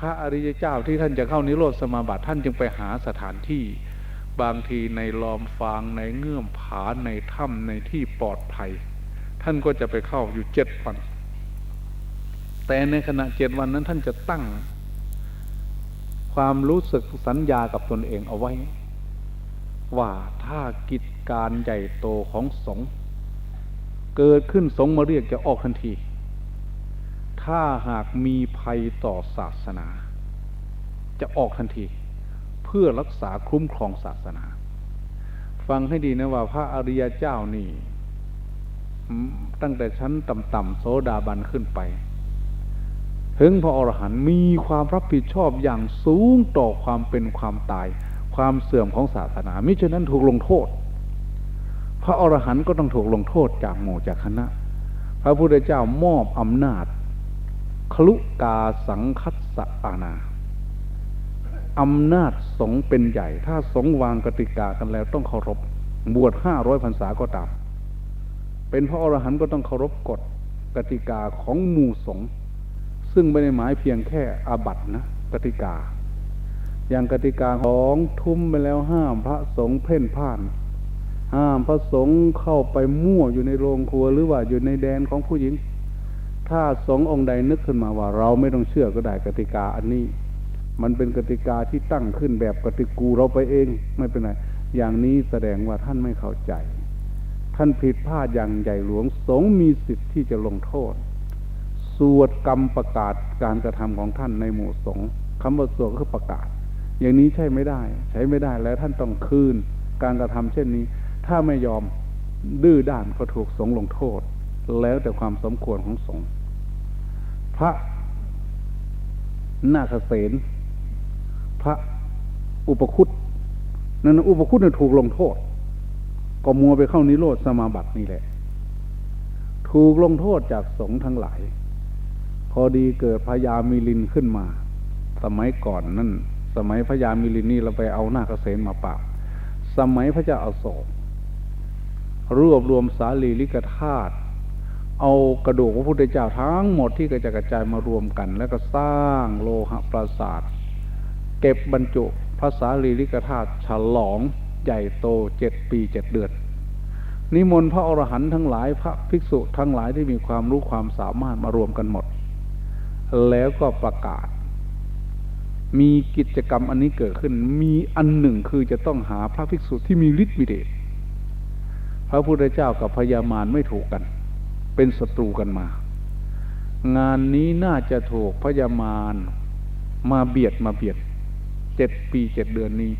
พระอริยเจ้าที่ท่านจะเข้านิโรธสมาบัติท่านจึงไปหาสถานที่ บางทีในลอมฟางในเงื่อมผาในถ้ำในที่ปลอดภัย ท่านก็จะไปเข้าอยู่เจ็ดวัน แต่ในขณะเจ็ดวันนั้นท่านจะตั้ง ความรู้สึกสัญญากับตนเองเอาไว้ ว่าถ้ากิจการใหญ่โตของสงเกิดขึ้นสงมาเรียกจะออกทันที ถ้าหากมีภัยต่อศาสนา จะออกทันที เพื่อรักษาคุ้มครองศาสนา ฟังให้ดีนะว่าพระอริยเจ้านี่ ตั้งแต่ชั้นต่ำๆโสดาบันขึ้นไป ถึงพระอรหันต์มีความรับผิดชอบอย่างสูงต่อความเป็นความตาย ความเสื่อมของศาสนา มิฉะนั้นถูกลงโทษ พระอรหันต์ก็ต้องถูกลงโทษจากหมู่จากคณะพระพุทธเจ้ามอบอำนาจ คลุกาสังคัสสะอาณาอำนาจสงเป็นใหญ่ ถ้าสงวางกติกากันแล้วต้องเคารพ บวชห้าร้อยพรรษาก็ตาม เป็นพระอรหันต์ก็ต้องเคารพกฎกติกาของหมู่สงซึ่งไม่ได้หมายเพียงแค่อาบัตนะกติกา อย่างกติกาของทุ่มไปแล้วห้ามพระสงฆ์เพ่นพ่าน ห้ามพระสงฆ์เข้าไปมั่วอยู่ในโรงครัวหรือว่าอยู่ในแดนของผู้หญิง ถ้าสงองค์ใดนึกขึ้นมาว่า เราไม่ต้องเชื่อก็ได้กติกาอันนี้ มันเป็นกติกาที่ตั้งขึ้นแบบกติกูเราไปเองไม่เป็นไรอย่างนี้แสดงว่าท่านไม่เข้าใจ ท่านผิดพลาดอย่างใหญ่หลวงสงมีสิทธิ์ที่จะลงโทษ สวดกรรมประกาศการกระทำของท่านในหมู่สงฆ์คำว่าสวดก็คือประกาศ อย่างนี้ใช่ไม่ได้ ใช้ไม่ได้แล้วท่านต้องคืนการกระทำเช่นนี้ ถ้าไม่ยอมดื้อด้านก็ถูกสงลงโทษ แล้วแต่ความสมควรของสงฆ์พระนาคเสนพระอุปคุตนั่นอุปคุตเนี่ยถูกลงโทษ ก็มัวไปเข้านิโรธสมาบัตินี่แหละ ถูกลงโทษจากสงฆ์ทั้งหลาย พอดีเกิดพญามิลินขึ้นมา สมัยก่อนนั่น สมัยพญามิลินนี่เราไปเอาหน้าเกษณมาปราบสมัยพระเจ้าอาโศกรวบรวมสาลีลิกธาตุ เอากระดูกพระพุทธเจ้าทั้งหมดที่กระจายกระจายมารวมกัน แล้วก็สร้างโลหะปราสาท เก็บบรรจุภาษาลีลิกธาตุฉลองใหญ่โตเจ็ดปีเจ็ดเดือนนิมนต์พระอรหันต์ทั้งหลายพระภิกษุทั้งหลายที่มีความรู้ความสามารถมารวมกันหมด แล้วก็ประกาศ มีกิจกรรมอันนี้เกิดขึ้น มีอันหนึ่งคือจะต้องหาพระภิกษุที่มีฤทธิ์มีเดชพระพุทธเจ้ากับพญามารไม่ถูกกัน เป็นศัตรูกันมา งานนี้น่าจะถูกพญามารมาเบียดมาเบียดเจ็ดปีเจ็ดเดือนนี้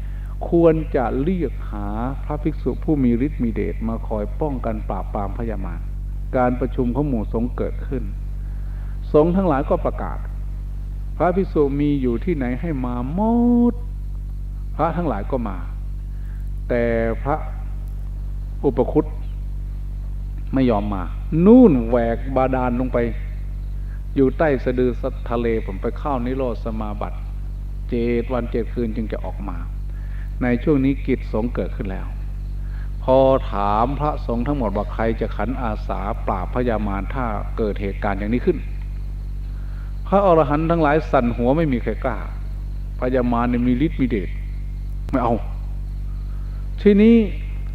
ควรจะเรียกหาพระภิกษุผู้มีฤทธิ์มีเดชมาคอยป้องกันปราบปรามพญามารการประชุมของหมู่สงฆ์เกิดขึ้น สงฆ์ทั้งหลายก็ประกาศ พระภิกษุมีอยู่ที่ไหนให้มาหมดพระทั้งหลายก็มา แต่พระอุปคุต ไม่ยอมมา นู่นแหวกบาดาลลงไป อยู่ใต้สะดือสทะเลผมไปเข้านิโรธสมาบัติ เจดวันเจ็ดคืนจึงจะออกมา ในช่วงนี้กิจสงเกิดขึ้นแล้ว พอถามพระสงฆ์ทั้งหมดว่าใครจะขันอาสาปราบพยามารถ้าเกิดเหตุการณ์อย่างนี้ขึ้น พระอรหันต์ทั้งหลายสั่นหัวไม่มีใครกล้าพยามารเนี่ยมีฤทธิ์มีเดชไม่เอา ทีนี้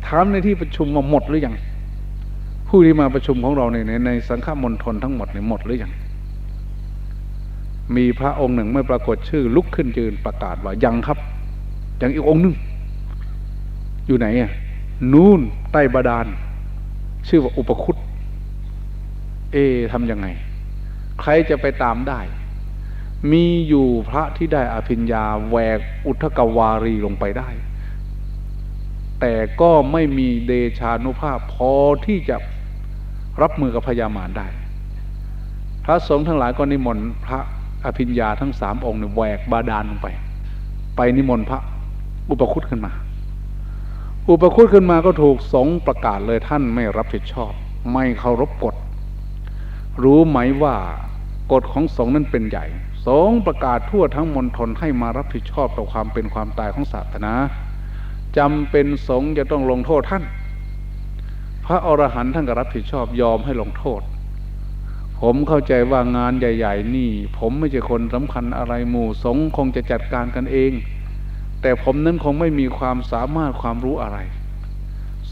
ถามในที่ประชุมมาหมดหรือยัง ผู้ที่มาประชุมของเราในในสังฆมณฑลทั้งหมดเนี่ยหมดหรือยังมีพระองค์หนึ่งไม่ปรากฏชื่อ ลุกขึ้นยืนประกาศว่ายังครับยังอีกองค์หนึ่งอยู่ไหนอะนู่นใต้บาดาล ชื่อว่าอุปคุตเอทำยังไง ใครจะไปตามได้ มีอยู่พระที่ได้อภิญญาแหวกอุทกวารีลงไปได้ แต่ก็ไม่มีเดชานุภาพพอที่จะ รับมือกับพญามารได้ พระสงฆ์ทั้งหลายก็นิมนต์พระอภิญญาทั้งสามองค์แหวกบาดาลลงไป ไปนิมนต์พระอุปคุตขึ้นมา อุปคุตขึ้นมาก็ถูกสงประกาศเลยท่านไม่รับผิดชอบ ไม่เคารพกฎ รู้ไหมว่ากฎของสงนั้นเป็นใหญ่ สงประกาศทั่วทั้งมณฑลให้มารับผิดชอบต่อความเป็นความตายของศาสนาจำเป็นสงจะต้องลงโทษท่าน พระอรหันต์ท่านก็รับผิดชอบยอมให้ลงโทษ ผมเข้าใจว่างานใหญ่ ๆ นี่ ผมไม่ใช่คนสำคัญอะไรหมู่สงคงจะจัดการกันเอง แต่ผมนั้นคงไม่มีความสามารถความรู้อะไร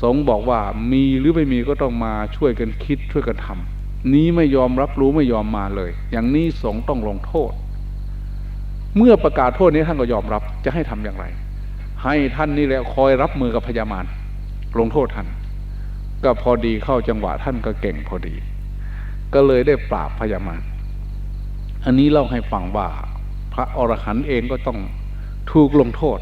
สงบอกว่ามีหรือไม่มีก็ต้องมาช่วยกันคิดช่วยกันทำนี้ไม่ยอมรับรู้ไม่ยอมมาเลย อย่างนี้สงต้องลงโทษ เมื่อประกาศโทษนี้ท่านก็ยอมรับจะให้ทำอย่างไร ให้ท่านนี่แหละคอยรับมือกับพญามารลงโทษท่าน ก็พอดีเข้าจังหวะท่านก็เก่งพอดี ก็เลยได้ปราบพญามารอันนี้เล่าให้ฟังว่า พระอรหันต์เองก็ต้องถูกลงโทษ